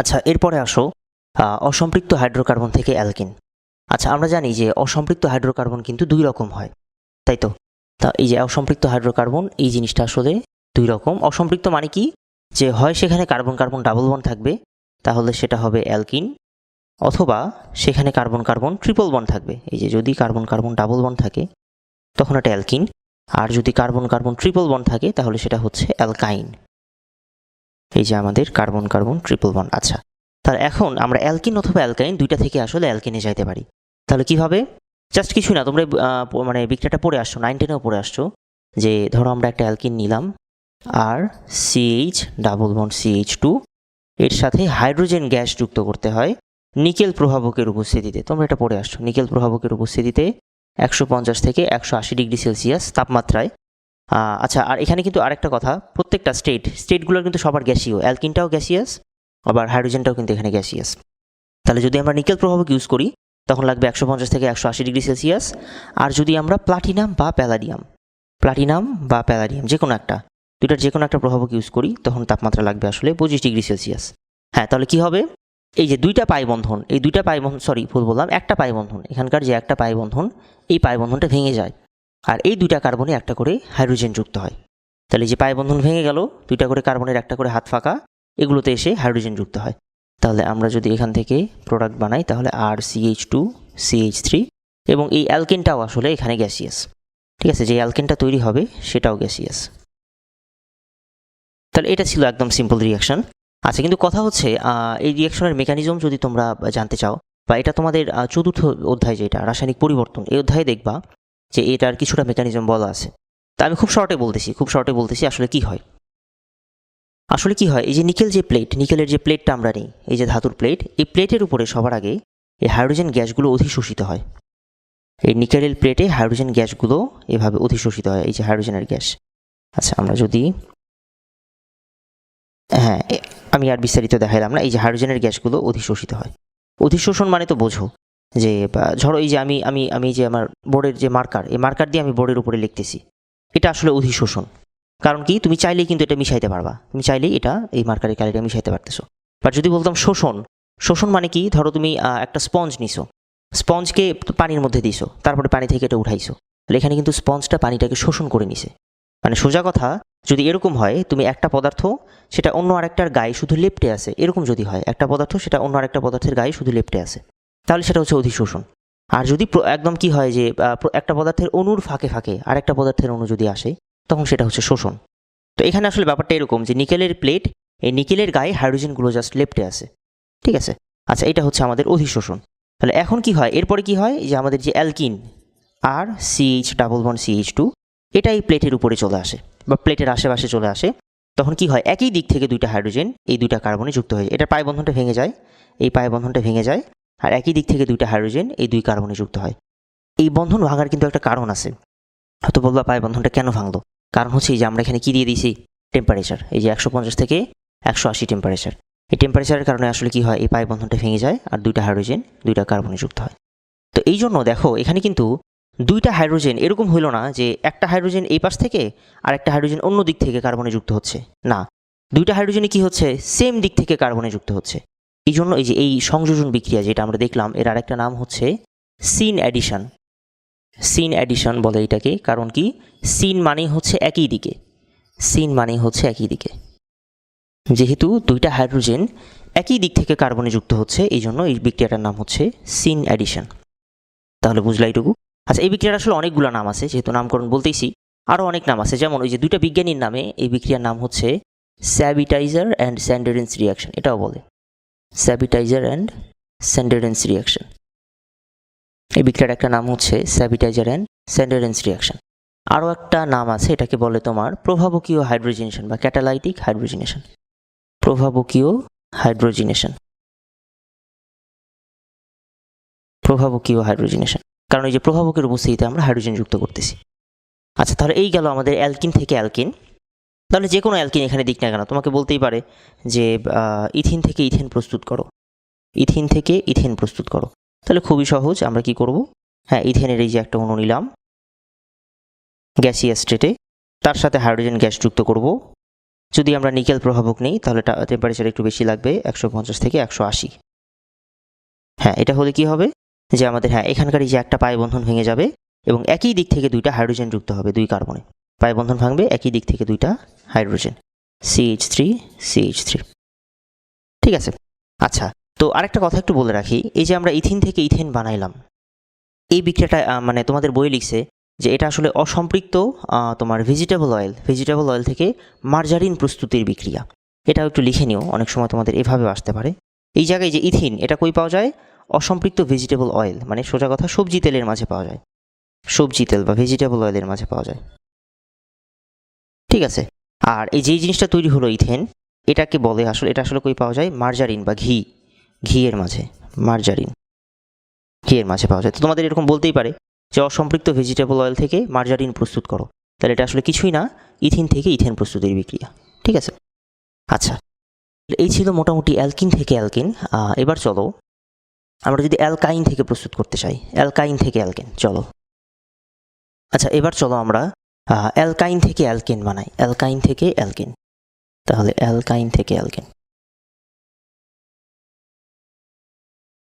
আচ্ছা এরপরে আসো অসম্পৃক্ত হাইড্রোকার্বন থেকে অ্যালকিন। আচ্ছা আমরা জানি যে অসম্পৃক্ত হাইড্রোকার্বন কিন্তু দুই রকম হয়, তাই তো? তা এই যে অসম্পৃক্ত হাইড্রোকার্বন, এই জিনিসটা আসলে দুই রকম। অসম্পৃক্ত মানে কি? যে হয় সেখানে কার্বন কার্বন ডাবল বন থাকবে, তাহলে সেটা হবে অ্যালকিন, অথবা সেখানে কার্বন কার্বন ট্রিপল বন থাকবে। এই যে যদি কার্বন কার্বন ডাবল বন থাকে, তখন এটা অ্যালকিন, আর যদি কার্বন কার্বন ট্রিপল বন থাকে, তাহলে সেটা হচ্ছে অ্যালকাইন। এই যে আমাদের কার্বন কার্বন ট্রিপল বন্ড আচ্ছা। তাহলে এখন আমরা অ্যালকিন অথবা অ্যালকাইন দুইটা থেকে আসলে অ্যালকিনে যাইতে পারি। তাহলে কীভাবে? জাস্ট কিছু না, তোমরা মানে বিক্রিয়াটা পড়ে আসছো নাইন টেনেও পড়ে আসছো, যে ধরো আমরা একটা অ্যালকিন নিলাম R CH double bond CH two এর সাথে হাইড্রোজেন গ্যাস যুক্ত করতে হয় নিকেল প্রভাবকের উপস্থিতিতে। তোমরা এটা পড়ে আসছো, নিকেল প্রভাবকের উপস্থিতিতে একশো পঞ্চাশ থেকে একশো আশি ডিগ্রি সেলসিয়াস তাপমাত্রায় আচ্ছা আর এখানে কিন্তু আরেকটা কথা, প্রত্যেকটা স্টেট স্টেটগুলোর কিন্তু সবার গ্যাসীয় অ্যালকিনটাও গ্যাসিয়াস আবার হাইড্রোজেনটাও কিন্তু এখানে গ্যাসিয়াস তাহলে যদি আমরা নিকেল প্রভাবক ইউজ করি, তখন লাগবে একশো পঞ্চাশ থেকে একশো আশি ডিগ্রি সেলসিয়াস আর যদি আমরা প্লাটিনাম বা প্যালাডিয়াম প্লাটিনাম বা প্যালাডিয়াম যে কোনো একটা, দুইটার যে কোনো একটা প্রভাবক ইউজ করি, তখন তাপমাত্রা লাগবে আসলে পঁচিশ ডিগ্রি সেলসিয়াস হ্যাঁ তাহলে কি হবে? এই যে দুইটা পাই বন্ধন, এই দুইটা পাই বন্ধন সরি ভুল বললাম, একটা পাই বন্ধন, এখানকার যে একটা পাই বন্ধন, এই পাই বন্ধনটা ভেঙে যায়। আর এই দুইটা কার্বনে একটা করে হাইড্রোজেন যুক্ত হয়। তাহলে যে পাই বন্ধন ভেঙে গেল, দুইটা করে কার্বনের একটা করে হাত ফাঁকা, এগুলোতে এসে হাইড্রোজেন যুক্ত হয়। তাহলে আমরা যদি এখান থেকে প্রোডাক্ট বানাই, তাহলে R CH two CH three এবং এই অ্যালকেনটাও আসলে এখানে গ্যাসিয়াস ঠিক আছে, যে অ্যালকেনটা তৈরি হবে, সেটাও গ্যাসিয়াস তাহলে এটা ছিল একদম সিম্পল রিয়াকশন আচ্ছা কিন্তু কথা হচ্ছে এই রিয়াকশনের মেকানিজম যদি তোমরা জানতে চাও, বা এটা তোমাদের চতুর্থ অধ্যায় যেটা, রাসায়নিক পরিবর্তন, এই অধ্যায়ে দেখবা যে এটার কিছুটা মেকানিজম বলা আছে। তা আমি খুব শর্টে বলতেছি, খুব শর্টে বলতেছি আসলে কি হয়। আসলে কি হয়, এই যে নিকেল যে প্লেট নিকেলের যে প্লেটটা আমরা নিই, এই যে ধাতুর প্লেট এই প্লেটের উপরে সবার আগে এই হাইড্রোজেন গ্যাসগুলো অধিশোষিত হয়। এই নিকেলের প্লেটে হাইড্রোজেন গ্যাসগুলো এভাবে অধিশোষিত হয়, এই যে হাইড্রোজেনের গ্যাস। আচ্ছা আমরা যদি হ্যাঁ আমি আর বিস্তারিত দেখাইলাম না, এই যে হাইড্রোজেনের গ্যাসগুলো অধিশোষিত হয়। অধিশোষণ মানে তো বোঝো। যে বা, ধরো এই যে আমি আমি আমি যে আমার বোর্ডের যে মার্কার এই মার্কার দিয়ে আমি বোর্ডের উপরে লিখতেছি। এটা আসলে অধিশোষণ। কারণ কি? তুমি চাইলেই কিন্তু এটা মিশাইতে পারবা। তুমি চাইলেই এটা এই মার্কারের কালিটা মিশাইতে পারতেছো। বাট যদি বলতাম শোষণ শোষণ মানে কি? ধরো তুমি একটা স্পঞ্জ নিছো। স্পঞ্জকে পানির মধ্যে দিছো তারপরে পানি থেকে এটা উঠাইছো। তাহলে এখানে কিন্তু স্পঞ্জটা পানিটাকে শোষণ করে নিছে। মানে সোজা কথা যদি এরকম হয় তুমি একটা পদার্থ সেটা অন্য আরেকটার গায়ে শুধু লেপ্টে আছে। এরকম যদি হয় একটা পদার্থ সেটা অন্য আরেকটা পদার্থের গায়ে শুধু লেপ্টে আছে। তাহলে সেটা হচ্ছে অধিশোষণ। আর যদি একদম কি হয় যে একটা পদার্থের অণুর ফাঁকে ফাঁকে আর একটা পদার্থের অণু যদি আসে, তখন সেটা হচ্ছে শোষণ। তো এখানে আসলে ব্যাপারটা এরকম যে, নিকেলের প্লেট, এই নিকেলের গায়ে হাইড্রোজেনগুলো জাস্ট লেপ্টে আছে। ঠিক আছে? আচ্ছা এটা হচ্ছে আমাদের অধিশোষণ। তাহলে এখন কি হয়? এরপরে কি হয়? যে আমাদের যে alkene R CH double bond CH two এটা এই প্লেটের উপরে চলে আসে বা প্লেটের আশেপাশে চলে আসে। তখন কি হয়? একই দিক থেকে দুইটা হাইড্রোজেন এই দুইটা কার্বনে যুক্ত হয়ে যায়। এটা পায় বন্ধনটা ভেঙে যায়। এই পায় বন্ধনটা ভেঙে যায়। আর একই দিক থেকে দুইটা হাইড্রোজেন, এই দুই কার্বনে যুক্ত হয়। এই বন্ধন ভাঙার কিন্তু একটা কারণ আছে। হয়তো বলবা পায় বন্ধনটা কেন ভাঙলো? কারণ হচ্ছে যে আমরা এখানে কী দিয়ে দিয়েছি? টেম্পারেচার এই যে একশো পঞ্চাশ থেকে একশো আশি টেম্পারেচার এই টেম্পারেচারের কারণে আসলে কি হয়? এই পাই বন্ধনটা ভেঙে যায় আর দুইটা হাইড্রোজেন, দুইটা কার্বনে যুক্ত হয়। তো এই জন্য দেখো, এখানে কিন্তু দুইটা হাইড্রোজেন এরকম হইল না যে একটা হাইড্রোজেন এই পাশ থেকে আর একটা হাইড্রোজেন অন্য দিক থেকে কার্বনে যুক্ত হচ্ছে। না, দুইটা হাইড্রোজেনে কি হচ্ছে? সেম দিক থেকে কার্বনে যুক্ত হচ্ছে। এই জন্য এই যে এই সংযোজন বিক্রিয়া যেটা আমরা দেখলাম, এর আরেকটা নাম হচ্ছে সিন অ্যাডিশন সিন অ্যাডিশন বলে এটাকে, কারণ কি? সিন মানেই হচ্ছে একই দিকে। সিন মানেই হচ্ছে একই দিকে। যেহেতু দুইটা হাইড্রোজেন একই দিক থেকে কার্বনে যুক্ত হচ্ছে এই জন্য এই বিক্রিয়াটার নাম হচ্ছে সিন অ্যাডিশন তাহলে বুঝলা এইটুকু? আচ্ছা এই বিক্রিয়ার আসলে অনেকগুলো নাম আছে, যেহেতু নামকরণ বলতেইছি আরও অনেক নাম আছে। যেমন ওই যে দুইটা বিজ্ঞানীর নামে এই বিক্রিয়ার নাম হচ্ছে স্যাবিটাইজার অ্যান্ড স্যান্ডারেন্স রিয়াকশন এটাও বলে। Sabatier and Senderens reaction. এই বিক্রিয়ার একটা নাম হচ্ছে স্যাবিটাইজার অ্যান্ড স্যান্ডারেন্স রিয়াকশন। আরও একটা নাম আছে, এটাকে বলে তোমার প্রভাবকীয় হাইড্রোজিনেশন বা ক্যাটালাইটিক হাইড্রোজিনেশন। প্রভাবকীয় হাইড্রোজিনেশন। প্রভাবকীয় হাইড্রোজিনেশন। কারণ এই যে প্রভাবকের উপস্থিতিতে আমরা হাইড্রোজেন যুক্ত করতেছি। আচ্ছা তাহলে এই গেল আমাদের অ্যালকিন থেকে অ্যালকিন। তাহলে যে কোনো অ্যালকিন এখানে দিক না কেন, তোমাকে বলতেই পারে যে ইথিন থেকে ইথেন প্রস্তুত করো। ইথিন থেকে ইথেন প্রস্তুত করো। তাহলে খুবই সহজ, আমরা কি করব? হ্যাঁ ইথেনের এই যে একটা অণু নিলাম। গ্যাসিয়াস স্টেটে। তার সাথে হাইড্রোজেন গ্যাস যুক্ত করব। যদি আমরা নিকেল প্রভাবক নেই, তাহলে টেম্পারেচার একটু বেশি লাগবে, একশো পঞ্চাশ থেকে একশো আশি। হ্যাঁ এটা হলে কি হবে? যে আমাদের হ্যাঁ এখানকার এই যে একটা পায় বন্ধন ভেঙে যাবে এবং একই দিক থেকে দুইটা হাইড্রোজেন যুক্ত হবে, দুই কার্বনে। পায় বন্ধন ভাঙবে, একই দিক থেকে দুইটা hydrogen. CH three CH three ঠিক আছে। আচ্ছা তো আরেকটা কথা একটু বলে রাখি। এই যে আমরা ইথিন থেকে ইথেন বানাইলাম, এই বিক্রিয়াটা মানে তোমাদের বই লিখছে যে এটা আসলে অসম্পৃক্ত তোমার ভেজিটেবল অয়েল ভেজিটেবল অয়েল থেকে মার্জারিন প্রস্তুতির বিক্রিয়া। এটাও একটু লিখে নিও, অনেক সময় তোমাদের এভাবে আসতে পারে। এই জায়গায় যে ইথিন, এটা কই পাওয়া যায়? অসম্পৃক্ত ভেজিটেবল অয়েল মানে সোজা কথা সবজি তেলের মাঝে পাওয়া যায়। সবজি তেল বা ভেজিটেবল অয়েলের মাঝে পাওয়া যায়। ঠিক আছে। আর এই যেই জিনিসটা তৈরি হলো ইথেন, এটাকে বলে আসলে, এটা আসলে কই পাওয়া যায়? মার্জারিন বা ঘি। ঘিয়ের মাঝে, মার্জারিন। ঘিয়ের মাঝে পাওয়া যায়। তো তোমাদের এরকম বলতেই পারে যে অসম্পৃক্ত ভেজিটেবল অয়েল থেকে মার্জারিন প্রস্তুত করো। তাহলে এটা আসলে কিছুই না, ইথিন থেকে ইথেন প্রস্তুতির বিক্রিয়া। ঠিক আছে? আচ্ছা। এই ছিল মোটামুটি অ্যালকিন থেকে অ্যালকিন। এবার চলো, আমরা যদি অ্যালকাইন থেকে প্রস্তুত করতে চাই। অ্যালকাইন থেকে অ্যালকেন, চলো। আচ্ছা এবার চলো আমরা অ্যালকাইন থেকে অ্যালকেন বানাই। অ্যালকাইন থেকে অ্যালকেন তাহলে অ্যালকাইন থেকে অ্যালকেন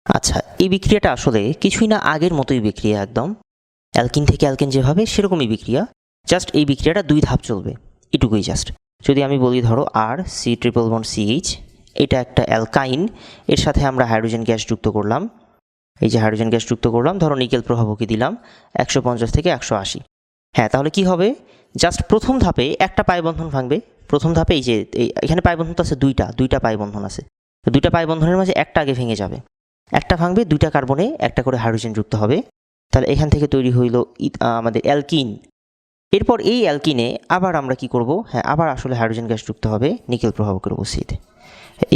আচ্ছা এই বিক্রিয়াটা আসলে কিছুই না আগের মতোই বিক্রিয়া একদম। অ্যালকিন থেকে অ্যালকেন যেভাবে, সেরকমই বিক্রিয়া। জাস্ট এই বিক্রিয়াটা দুই ধাপ চলবে, এটুকুই জাস্ট যদি আমি বলি ধরো R C triple one CH এটা একটা অ্যালকাইন এর সাথে আমরা হাইড্রোজেন গ্যাস যুক্ত করলাম। এই যে হাইড্রোজেন গ্যাস যুক্ত করলাম, ধরো নিকেল প্রভাবকে দিলাম, একশো পঞ্চাশ থেকে একশো আশি। হ্যাঁ তাহলে কি হবে? জাস্ট প্রথম ধাপে একটা পায় বন্ধন ভাঙবে। প্রথম ধাপে এই যে এখানে পায় বন্ধন তো আছে দুইটা দুইটা পায় বন্ধন আছে। দুইটা পায় বন্ধনের মাঝে একটা আগে ভেঙে যাবে। একটা ভাঙবে, দুইটা কার্বনে, একটা করে হাইড্রোজেন যুক্ত হবে। তাহলে এখান থেকে তৈরি হইল আমাদের অ্যালকিন। এরপর এই অ্যালকিনে আবার আমরা কি করব? হ্যাঁ আবার আসলে হাইড্রোজেন গ্যাস যুক্ত হবে নিকেল প্রভাবকের উপস্থিতিতে।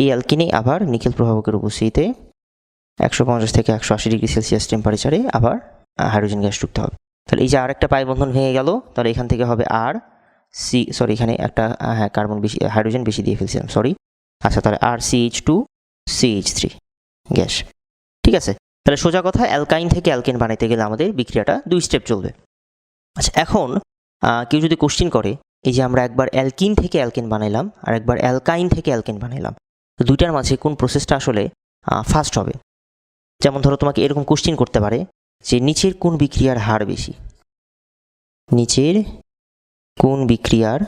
এই অ্যালকিনে আবার নিকেল প্রভাবকের উপস্থিতিতে একশো পঞ্চাশ থেকে একশো আশি ডিগ্রি সেলসিয়াস টেম্পারেচারে আবার হাইড্রোজেন গ্যাস যুক্ত হবে। তাহলে এই যে আরেকটা পাই বন্ধন ভেঙে গেল, তাহলে এখান থেকে হবে আর সি সরি এখানে একটা হ্যাঁ কার্বন বেশি হাইড্রোজেন বেশি দিয়ে ফেলছিলাম সরি আচ্ছা তাহলে R CH two CH three gas. ঠিক আছে? তাহলে সোজা কথা অ্যালকাইন থেকে অ্যালকেন বানাইতে গেলে আমাদের বিক্রিয়াটা দুই স্টেপ চলবে। আচ্ছা এখন কেউ যদি কোশ্চিন করে, এই যে আমরা একবার অ্যালকিন থেকে অ্যালকেন বানাইলাম, আর একবার অ্যালকাইন থেকে অ্যালকেন বানাইলাম, তো দুইটার মাঝে কোন প্রসেসটা আসলে ফাস্ট হবে? যেমন ধরো তোমাকে এরকম কোশ্চিন করতে পারে যে নিচের কোন বিক্রিয়ার হার বেশি? নিচের কোন বিক্রিয়ার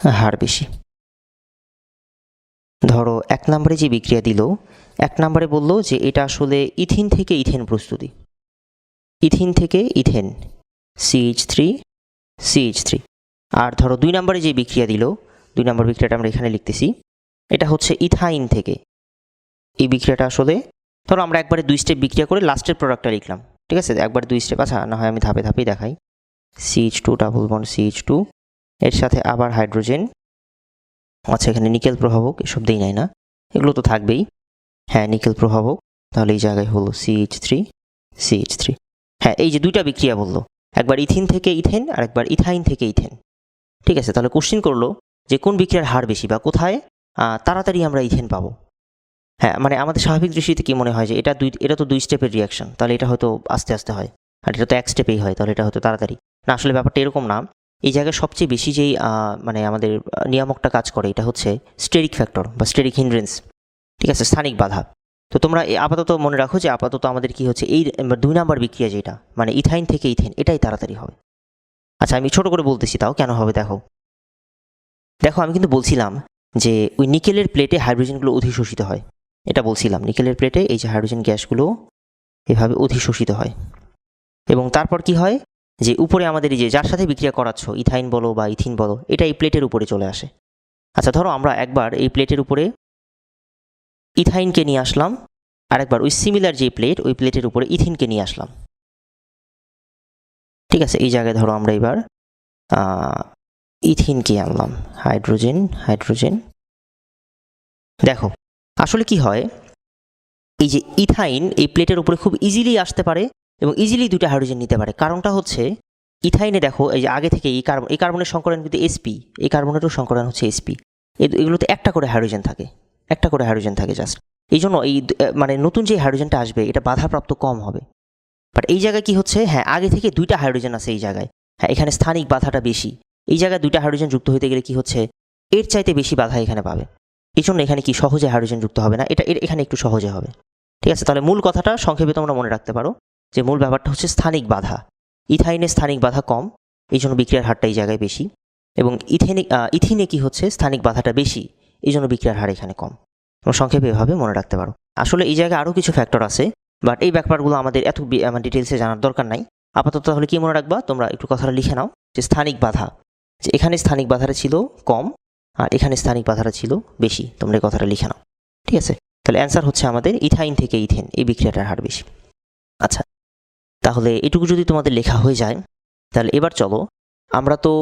হার বেশি? ধরো, এক নম্বরে যে বিক্রিয়া দিল, এক নম্বরে বলল যে এটা আসলে ইথিন থেকে ইথেন প্রস্তুতি। ইথিন থেকে ethane CH three CH three আর ধরো, দুই নম্বরে যে বিক্রিয়া দিল, দুই নম্বর বিক্রিয়াটা আমরা এখানে লিখতেছি, এটা হচ্ছে ইথাইন থেকে। এই বিক্রিয়াটা আসলে ধরো আমরা একবারে দুই স্টেপ বিক্রিয়া করে লাস্টের প্রোডাক্টটা লিখলাম, ঠিক আছে? একবার দুই স্টেপ আচ্ছা না হয় আমি ধাপে ধাপেই দেখাই। CH two double bond CH two এর সাথে আবার হাইড্রোজেন আচ্ছা এখানে নিকেল প্রভাবক, এসব দেই নাই না, এগুলো তো থাকবেই। হ্যাঁ নিকেল প্রভাবক, তাহলে এই জায়গায় হলো সিএইচ থ্রি সিএইচ থ্রি হ্যাঁ এই যে দুইটা বিক্রিয়া বলল, একবার ইথিন থেকে ইথেন, আর একবার ইথাইন থেকে ইথেন, ঠিক আছে? তাহলে কোশ্চিন করল যে কোন বিক্রিয়ার হার বেশি বা কোথায়? তাড়াতাড়ি আমরা ইথেন পাবো। হ্যাঁ মানে আমাদের স্বাভাবিক দৃষ্টিতে কি মনে হয় যে এটা দুই, এটা তো দুই স্টেপের রিয়াকশন তাহলে এটা হয়তো আস্তে আস্তে হয়। আর এটা তো এক স্টেপেই হয়, তাহলে এটা হয়তো তাড়াতাড়ি। না, আসলে ব্যাপারটা এরকম না। এই জায়গায় সবচেয়ে বেশি যেই মানে আমাদের নিয়ামকটা কাজ করে, এটা হচ্ছে স্টেরিক ফ্যাক্টর বা স্টেরিক হিন্ড্রেন্স ঠিক আছে? স্থানিক বাধা। তো তোমরা আপাতত মনে রাখো যে আপাতত আমাদের কি হচ্ছে, এই দুই নাম্বার বিক্রিয়া যেটা মানে ইথাইন থেকে ইথেন, এটাই তাড়াতাড়ি হবে। আচ্ছা আমি ছোট করে বলতেছি তাও, কেন হবে দেখো। দেখো, আমি কিন্তু বলছিলাম যে ওই নিকেলের প্লেটে হাইড্রোজেনগুলো অধিশোষিত হয়। এটা বলছিলাম, নিকেলের প্লেটে এই যে হাইড্রোজেন গ্যাসগুলো এভাবে অধিশোষিত হয়। এবং তারপর কি হয়? যে উপরে আমাদের এই যে যার সাথে বিক্রিয়া করাচ্ছ, ইথাইন বলো বা ইথিন বলো, এটা এই প্লেটের উপরে চলে আসে। আচ্ছা ধরো আমরা একবার এই প্লেটের উপরে ইথাইনকে নিয়ে আসলাম, আর একবার ওই সিমিলার যে প্লেট, ওই প্লেটের উপরে ইথিনকে নিয়ে আসলাম। ঠিক আছে, এই জায়গায় ধরো আমরা এবার ইথিনকে আনলাম, হাইড্রোজেন হাইড্রোজেন। দেখো আসলে কি হয়? এই যে ইথাইন এই প্লেটের উপরে খুব ইজিলি আসতে পারে এবং ইজিলি দুটো হাইড্রোজেন নিতে পারে। কারণটা হচ্ছে, ইথাইনে দেখো, এই যে আগে থেকে এই কার্বন, এই কার্বনের সংকরণ কিন্তু এসপি এই কার্বনেরও সংকরণ হচ্ছে এসপি এগুলোতে একটা করে হাইড্রোজেন থাকে, একটা করে হাইড্রোজেন থাকে জাস্ট এই জন্য এই মানে নতুন যে হাইড্রোজেনটা আসবে, এটা বাধাপ্রাপ্ত কম হবে। বাট এই জায়গায় কি হচ্ছে? হ্যাঁ আগে থেকে দুইটা হাইড্রোজেন আছে এই জায়গায়। হ্যাঁ এখানে স্থানিক বাধাটা বেশি। এই জায়গায় দুইটা হাইড্রোজেন যুক্ত হতে গেলে কি হচ্ছে? এর চাইতে বেশি বাধা এখানে পাবে। এই জন্য এখানে কি সহজে হাইড্রোজেন যুক্ত হবে না? এটা এখানে একটু সহজে হবে। ঠিক আছে? তাহলে মূল কথাটা সংক্ষেপে তোমরা মনে রাখতে পারো যে মূল ব্যাপারটা হচ্ছে স্থানিক বাধা। ইথাইনে স্থানিক বাধা কম এই জন্য বিক্রিয়ার হারটা এই জায়গায় বেশি। এবং ইথেনে ইথিনে কি হচ্ছে? স্থানিক বাধাটা বেশি এই জন্য বিক্রিয়ার হার এখানে কম। তোমরা সংক্ষেপে এভাবে মনে রাখতে পারো। আসলে এই জায়গায় আরও কিছু ফ্যাক্টর আছে বাট এই ব্যাপারগুলো আমাদের এত ডিটেলসে জানার দরকার নাই। আপাতত তাহলে কি মনে রাখবা? তোমরা একটু কথাটা লিখে নাও যে স্থানিক বাধা, যে এখানে স্থানিক বাধাটা ছিল কম আর এখানে স্থানিক বাধাটা ছিল বেশি। তোমরা এই কথাটা লিখে নাও। ঠিক আছে? তাহলে অ্যান্সার হচ্ছে আমাদের ইথাইন থেকে ইথেন, এই বিক্রিয়াটার হার বেশি। আচ্ছা তাহলে এটুকু যদি তোমাদের লেখা হয়ে যায়, তাহলে এবার চলো, আমরা তো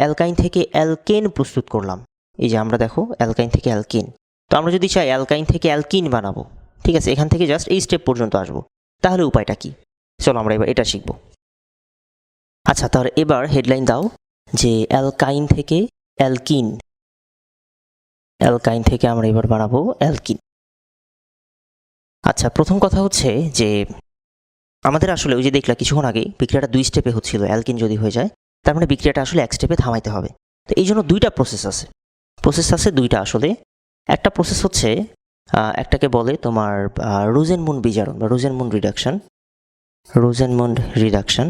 অ্যালকাইন থেকে অ্যালকেন প্রস্তুত করলাম। এই যে আমরা দেখো, অ্যালকাইন থেকে অ্যালকিন। তো আমরা যদি চাই অ্যালকাইন থেকে অ্যালকিন বানাবো, ঠিক আছে? এখান থেকে জাস্ট এই স্টেপ পর্যন্ত আসব। তাহলে উপায়টা কি? চলো আমরা এবার এটা শিখব। আচ্ছা তাহলে এবার হেডলাইন দাও যে অ্যালকাইন থেকে অ্যালকিন অ্যালকাইন থেকে আমরা এবার বানাবো অ্যালকিন। আচ্ছা প্রথম কথা হচ্ছে যে আমাদের আসলে ওই যে দেখলাম কিছুক্ষণ আগে বিক্রিয়াটা দুই স্টেপে হচ্ছিল, অ্যালকিন যদি হয়ে যায়, তার মানে বিক্রিয়াটা আসলে এক স্টেপে থামাইতে হবে। তো এই জন্য দুইটা প্রসেস আছে। প্রসেস আছে দুইটা আসলে। একটা প্রসেস হচ্ছে একটাকে বলে তোমার রোজেনমুন বিজারণ বা রোজেনমুন রিডাকশন রোজেনমুন রিডাকশন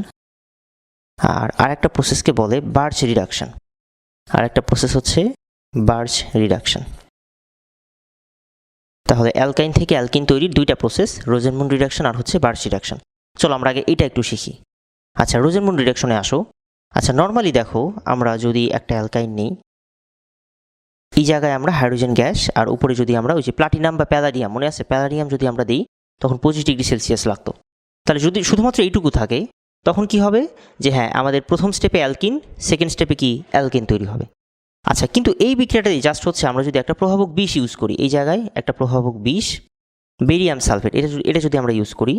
আর আরেকটা প্রসেসকে বলে বার্চ রিডাকশন আর একটা প্রসেস হচ্ছে বার্চ রিডাকশন। তাহলে অ্যালকাইন থেকে অ্যালকিন তৈরির দুইটা প্রসেস রোজেনমুন রিডাকশন আর হচ্ছে বার্চ রিডাকশন। চলো আমরা আগে এটা একটু শিখি। আচ্ছা রোজেনমুন রিডাকশনে আসো। আচ্ছা নর্মালি দেখো, আমরা যদি একটা অ্যালকাইন নিই, এই জায়গায় আমরা হাইড্রোজেন গ্যাস, আর উপরে যদি আমরা ওই যে প্লাটিনাম বা প্যালাডিয়াম, মনে আছে? প্যালাডিয়াম যদি আমরা দিই, তখন পঁচিশ ডিগ্রি সেলসিয়াস লাগতো। তাহলে যদি শুধুমাত্র এইটুকু থাকে, তখন কি হবে? যে হ্যাঁ আমাদের প্রথম স্টেপে অ্যালকিন সেকেন্ড স্টেপে কি? অ্যালকিন তৈরি হবে। আচ্ছা কিন্তু এই বিক্রিয়াটাই জাস্ট হচ্ছে আমরা যদি একটা প্রভাবক বিষ ইউজ করি, এই জায়গায় একটা প্রভাবক বিষ বেরিয়াম সালফেট এটা এটা যদি আমরা ইউজ করি,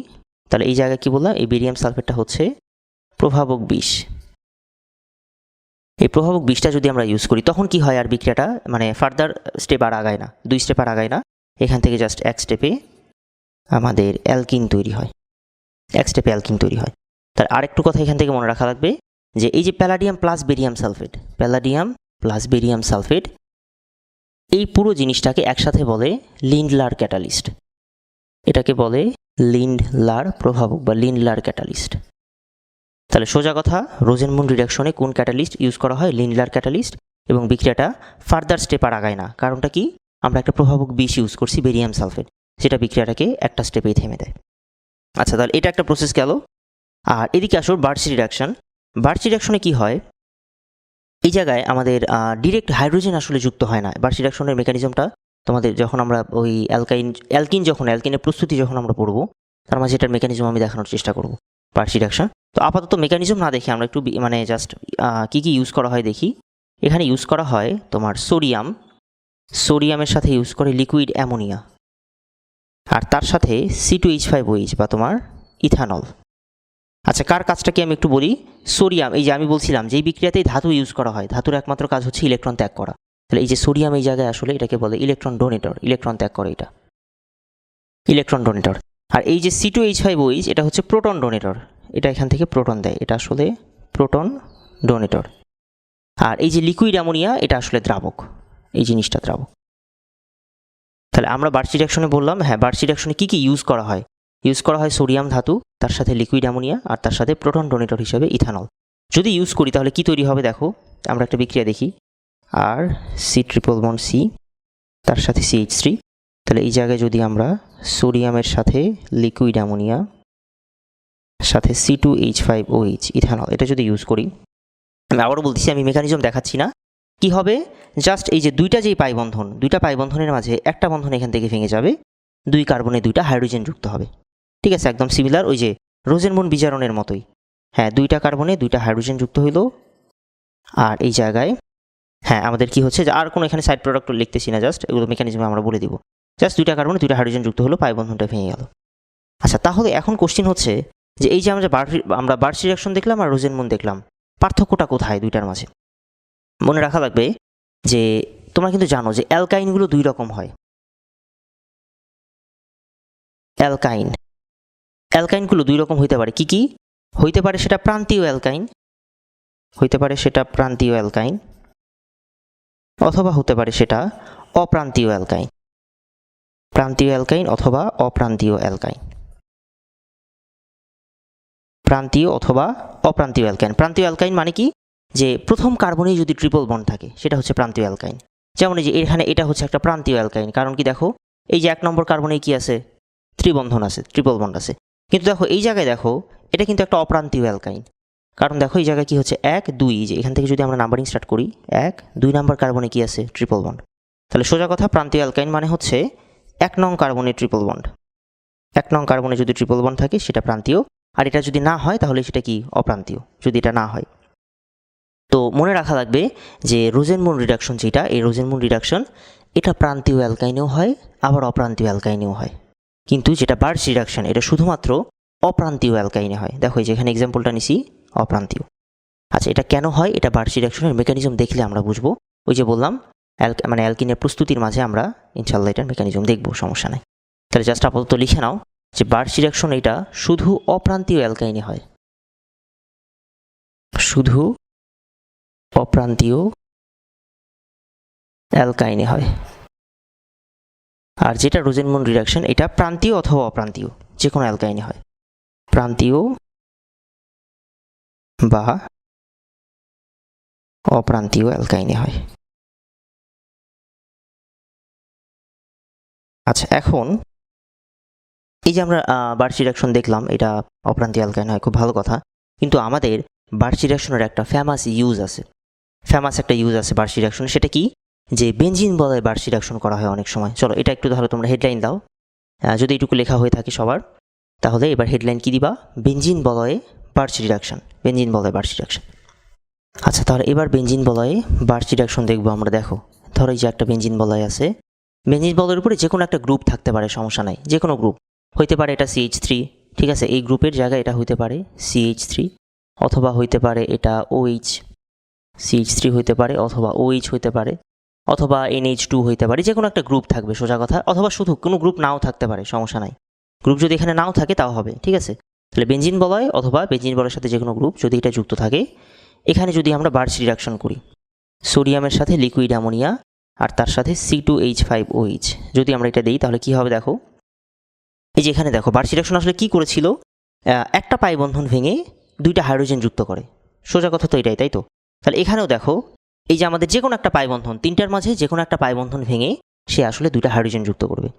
তাহলে এই জায়গায় কি বললাম? এই বেরিয়াম সালফেটটা হচ্ছে প্রভাবক বিষ। এই প্রভাবক বিষটা যদি আমরা ইউজ করি, তখন কি হয় আর বিক্রিয়াটা? মানে ফার্দার স্টেপ আর আগায় না, দুই স্টেপ আর আগায় না। এখান থেকে জাস্ট এক স্টেপে আমাদের অ্যালকিন তৈরি হয়। এক স্টেপে অ্যালকিন তৈরি হয়। তার আরেকটু কথা এখান থেকে মনে রাখা লাগবে যে, এই যে palladium plus barium sulphate palladium plus barium sulphate এই পুরো জিনিসটাকে একসাথে বলে লিন্ডলার ক্যাটালিস্ট এটাকে বলে লিন্ডলার প্রভাবক বা লিন্ডলার ক্যাটালিস্ট তাহলে সোজা কথা রোজেনমুন রিডাকশনে কোন ক্যাটালিস্ট ইউজ করা হয়? লিন্ডলার ক্যাটালিস্ট এবং বিক্রিয়াটা ফার্দার স্টেপ আর আগায় না। কারণটা কি? আমরা একটা প্রভাবক বিষ ইউজ করছি বেরিয়াম সালফেট যেটা বিক্রিয়াটাকে একটা স্টেপেই থেমে দেয়। আচ্ছা তাহলে এটা একটা প্রসেস গেল। আর এদিকে আসো বার্চ রিডাকশন বার্চ রিডাকশনে কি হয়? এই জায়গায় আমাদের ডিরেক্ট হাইড্রোজেন আসলে যুক্ত হয় না। বার্চ রিডাকশনের মেকানিজমটা তোমাদের যখন আমরা ওই অ্যালকাইন অ্যালকিন যখন অ্যালকিনের প্রস্তুতি যখন আমরা পড়ব, তার মাঝে এটার মেকানিজম আমি দেখানোর চেষ্টা করব বার্চ রিডাকশন তো আপাতত মেকানিজম না দেখে আমরা একটু মানে জাস্ট কী কী ইউজ করা হয় দেখি। এখানে ইউজ করা হয় তোমার সোডিয়াম সোডিয়ামের সাথে ইউজ করে লিকুইড অ্যামোনিয়া আর তার সাথে C two H five O H বা তোমার ইথানল আচ্ছা কার কাজটা কি আমি একটু বলি? সোডিয়াম, এই যে আমি বলছিলাম যেই বিক্রিয়াতেই ধাতু ইউজ করা হয়। ধাতুর একমাত্র কাজ হচ্ছে ইলেকট্রন ত্যাগ করা। তাহলে এই যে সোডিয়াম এই জায়গায় আসলে এটাকে বলে ইলেকট্রন ডোনেটর ইলেকট্রন ত্যাগ করে এটা। ইলেকট্রন ডোনেটর আর এই যে C two H five O H এটা হচ্ছে প্রোটন ডোনেটর এটা এখান থেকে প্রোটন দেয়। এটা আসলে প্রোটন ডোনেটর আর এই যে লিকুইড অ্যামোনিয়া এটা আসলে দ্রাবক। এই জিনিসটা দ্রাবক। তাহলে আমরা বার্চি রিয়াকশনে বললাম হ্যাঁ বার্চি রিয়াকশনে কী কী ইউজ করা হয়? ইউজ করা হয় সোডিয়াম ধাতু তার সাথে লিকুইড অ্যামোনিয়া আর তার সাথে প্রোটন ডোনেটর হিসেবে ইথানল যদি ইউজ করি, তাহলে কি তৈরি হবে দেখো? আমরা একটা বিক্রিয়া দেখি। আর সি ট্রিপল বন সি তার সাথে সিএইচ থ্রি তাহলে এই জায়গায় যদি আমরা সোডিয়ামের সাথে লিকুইড অ্যামোনিয়া সাথে C two H five O H ethanol এটা যদি ইউজ করি, আমি আবারও বলতেছি, আমি মেকানিজম দেখাচ্ছি না। কি হবে? জাস্ট এই যে দুইটা যেই পাইবন্ধন দুইটা পাইবন্ধনের মাঝে একটা বন্ধন এখান থেকে ভেঙে যাবে, দুই কার্বনে দুইটা হাইড্রোজেন যুক্ত হবে। ঠিক আছে, একদম সিমিলার ওই যে রোজেনমুন বিজারণের মতোই। হ্যাঁ দুইটা কার্বনে দুইটা হাইড্রোজেন যুক্ত হইল। আর এই জায়গায় হ্যাঁ আমাদের কি হচ্ছে যে আর কোনো এখানে সাইড প্রোডাক্ট লিখতেছি না জাস্ট এগুলো মেকানিজমে আমরা বলে দিব। জাস্ট দুইটা কার্বনে দুইটা হাইড্রোজেন যুক্ত হলো পাই বন্ধনটা ভেঙে গেল। আচ্ছা তাহলে এখন কোশ্চিন হচ্ছে যে এই যে আমরা আমরা বার্স রিয়াকশন দেখলাম আর রোজেনমুন দেখলাম, পার্থক্যটা কোথায় দুইটার মাঝে? মনে রাখা লাগবে যে তোমরা কিন্তু জানো যে অ্যালকাইনগুলো দুই রকম হয়। অ্যালকাইন অ্যালকাইনগুলো দুই রকম হইতে পারে। কি কি? হইতে পারে সেটা প্রান্তীয় অ্যালকাইন, হইতে পারে সেটা প্রান্তীয় অ্যালকাইন, অথবা হতে পারে সেটা অপ্রান্তীয় অ্যালকাইন। প্রান্তীয় অ্যালকাইন অথবা অপ্রান্তীয় অ্যালকাইন। প্রান্তীয় অথবা অপ্রান্তীয় অ্যালকাইন। প্রান্তীয় অ্যালকাইন মানে কি? যে প্রথম কার্বনেই যদি ট্রিপল বন্ড থাকে, সেটা হচ্ছে প্রান্তীয় অ্যালকাইন। যেমন এই যে এখানে এটা হচ্ছে একটা প্রান্তীয় অ্যালকাইন। কারণ কি দেখো, এই যে এক নম্বর কার্বনে কি আছে? ত্রিবন্ধন আছে ট্রিপল বন্ড আছে। কিন্তু দেখো, এই জায়গায় দেখো, এটা কিন্তু একটা অপ্রান্তীয় অ্যালকাইন। কারণ দেখো, এই জায়গায় কি হচ্ছে? এক, দুই যে এখান থেকে যদি আমরা নাম্বারিং স্টার্ট করি, এক, দুই নাম্বার কার্বনে কি আছে? Triple bond. তাহলে সোজা কথা, প্রান্তীয় অ্যালকাইন মানে হচ্ছে এক নং কার্বনে ট্রিপল বন্ড। এক নং কার্বনে যদি ট্রিপল বন্ড থাকে, সেটা প্রান্তীয়। আর এটা যদি না হয়, তাহলে সেটা কি? অপ্রান্তীয়, যদি এটা না হয়। তো মনে রাখা লাগবে যে রোজেনমুন রিডাকশন যেটা, এই রোজেনমুন রিডাকশন এটা প্রান্তীয় অ্যালকাইনেও হয়, আবার অপ্রান্তীয় অ্যালকাইনেও হয়। কিন্তু যেটা বার্চ রিডাকশন এটা শুধুমাত্র অপ্রান্তীয় অ্যালকাইনে হয়। দেখো এই যে এখানে এক্সাম্পলটা নিছি, অপ্রান্তীয়। আচ্ছা এটা কেন হয়? এটা বার্চ রিডাকশনের মেকানিজম দেখলে আমরা বুঝব। ওই যে বললাম মানে অ্যালকিনের প্রস্তুতির মাঝে আমরা ইনশাল্লাহ এটার মেকানিজম দেখব, সমস্যা নাই। তাহলে জাস্ট আপাতত লিখে নাও যে বার্চ রিডাকশন এটা শুধু অপ্রান্তীয় অ্যালকাইনে হয়। শুধু অপ্রান্তীয় অ্যালকাইনে হয়। আর যেটা রোজেনমন রিডাকশন, এটা প্রান্তীয় অথবা অপ্রান্তীয় যে কোনো অ্যালকাইনে হয়। প্রান্তীয় বা অপ্রান্তীয় অ্যালকাইনে হয়। আচ্ছা এখন এই যে আমরা বার্চ রিডাকশন দেখলাম, এটা অপ্রান্তীয় অ্যালকাইন হয়, খুব ভালো কথা। কিন্তু আমাদের বার্চ রিডাকশনের একটা ফেমাস ইউজ আছে। ফেমাস একটা ইউজ আছে বার্চ রিডাকশন, সেটা কি? যে বেঞ্জিন বলয় বার্চ রিডাকশন করা হয় অনেক সময়। চলো, এটা একটু তাহলে তোমরা হেডলাইন দাও। যদি এটুকু লেখা হয়ে থাকে সবার, তাহলে এবার হেডলাইন কী দিবা? বেঞ্জিন বলয়ে বার্চ রিডাকশন বেঞ্জিন বলয় বার্চ রিডাকশন আচ্ছা তাহলে এবার বেঞ্জিন বলয়ে বার্চ রিডাকশন দেখব আমরা, দেখো। ধরো যে একটা বেঞ্জিন বলয় আছে। বেঞ্জিন বলয়ের উপরে যে কোনো একটা গ্রুপ থাকতে পারে, সমস্যা নাই। যে কোনো গ্রুপ হইতে পারে এটা সিএইচ থ্রি ঠিক আছে? এই গ্রুপের জায়গায় এটা হইতে পারে সিএইচ থ্রি অথবা হইতে পারে এটা ওএইচ সিএইচ থ্রি হইতে পারে, অথবা ওএইচ হইতে পারে অথবা এনএইচ টু হইতে পারে যে কোনো একটা গ্রুপ থাকবে সোজা কথা, অথবা শুধু কোনো গ্রুপ নাও থাকতে পারে, সমস্যা নাই। গ্রুপ যদি এখানে নাও থাকে তাও হবে, ঠিক আছে? তাহলে বেঞ্জিন বলয় অথবা বেঞ্জিন বলয়ের সাথে যে কোনো গ্রুপ যদি এটা যুক্ত থাকে, এখানে যদি আমরা বার্চ রিডাকশন করি সোডিয়ামের সাথে লিকুইড অ্যামোনিয়া আর তার সাথে C two H five OH যদি আমরা এটা দিই, তাহলে কি হবে দেখো? এই যে এখানে দেখো বার্চ রিডাকশন আসলে কি করেছিল? একটা পাই বন্ধন ভেঙে দুইটা হাইড্রোজেন যুক্ত করে। সোজা কথা তো এটাই, তাই তো? তাহলে এখানেও দেখো এই যে আমাদের যে কোনো একটা পাই বন্ধন তিনটার মাঝে যে কোনো একটা পাই বন্ধন ভেঙে সে আসলে দুইটা হাইড্রোজেন যুক্ত করবে।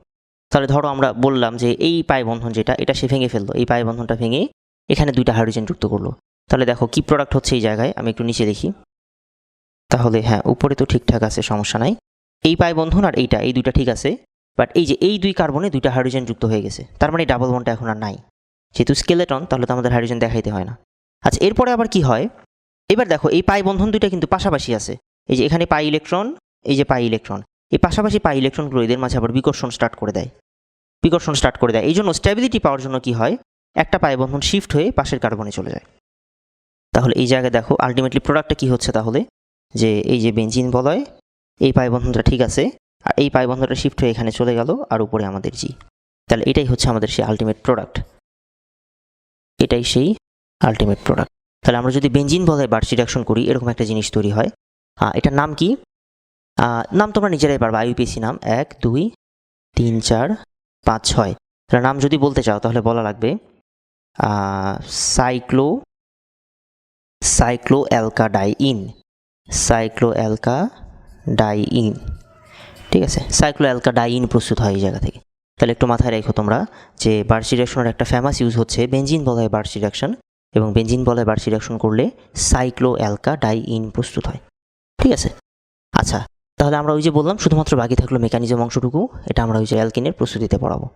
তাহলে ধরো আমরা বললাম যে এই পাই বন্ধন যেটা, এটা সে ভেঙে ফেলল, এই পাই বন্ধনটা ভেঙে এখানে দুইটা হাইড্রোজেন যুক্ত করল। তাহলে দেখো কি প্রোডাক্ট হচ্ছে এই জায়গায়, আমি একটু নিচে দেখি। তাহলে হ্যাঁ উপরে তো ঠিকঠাক আছে, সমস্যা নাই। এই পাই বন্ধন আর এইটা, এই দুইটা ঠিক আছে বাট এই যে এই দুই কার্বনে দুইটা হাইড্রোজেন যুক্ত হয়ে গেছে, তার মানে ডাবল বন্ডটা এখন আর নাই। যেহেতু স্কেলেটন তাহলে তো আমাদের হাইড্রোজেন দেখাইতে হয় না। আচ্ছা এরপরে আবার কি হয়? এবার দেখো, এই পাই বন্ধন দুইটা কিন্তু পাশাপাশি আছে। এই যে এখানে পাই ইলেকট্রন, এই যে পাই ইলেকট্রন। এই পাশাপাশি পাই ইলেকট্রনগুলো এদের মাঝে আবার বিকর্ষণ স্টার্ট করে দেয়। বিকর্ষণ স্টার্ট করে দেয়। এই জন্য স্ট্যাবিলিটি পাওয়ার জন্য কি হয়? একটা পাই বন্ধন শিফট হয়ে পাশের কার্বনে চলে যায়। তাহলে এই জায়গায় দেখো আলটিমেটলি প্রোডাক্টটা কি হচ্ছে তাহলে? যে এই যে বেঞ্জিন বলয় এই পাই বন্ধনটা ঠিক আছে, আর এই পাই বন্ধনটা শিফট হয়ে এখানে চলে গেল, আর উপরে আমাদের জি তাহলে এটাই হচ্ছে আমাদের সেই আলটিমেট প্রোডাক্ট এটাই সেই আলটিমেট প্রোডাক্ট তাহলে আমরা যদি বেঞ্জিন বলয় বার্চ রিডাকশন করি, এরকম একটা জিনিস তৈরি হয়। এটার নাম কি? নাম তোমরা নিজেরাই পারবা আইউপিএসি নাম। এক, দুই, তিন, চার, পাঁচ, ছয়। তাহলে নাম যদি বলতে চাও, তাহলে বলা লাগবে cyclo cyclo অ্যালকা die in cyclo অ্যালকা die in ঠিক আছে? সাইক্লো অ্যালকা ডাই ইন প্রস্তুত হয় এই জায়গা থেকে। তাহলে একটু মাথায় রেখো তোমরা যে বার্চ রিডাকশনের একটা ফেমাস ইউজ হচ্ছে বেঞ্জিন বলয় বার্চ রিডাকশন এবং বেঞ্জিন বলয় বার্ষি রিয়াকশন করলে সাইক্লো অ্যালকা ডাই ইন প্রস্তুত হয়। ঠিক আছে? আচ্ছা তাহলে আমরা ওই যে বললাম, শুধুমাত্র বাকি থাকল মেকানিজম অংশটুকু, এটা আমরা ওই যে অ্যালকিনের প্রস্তুতিতে পড়াবো।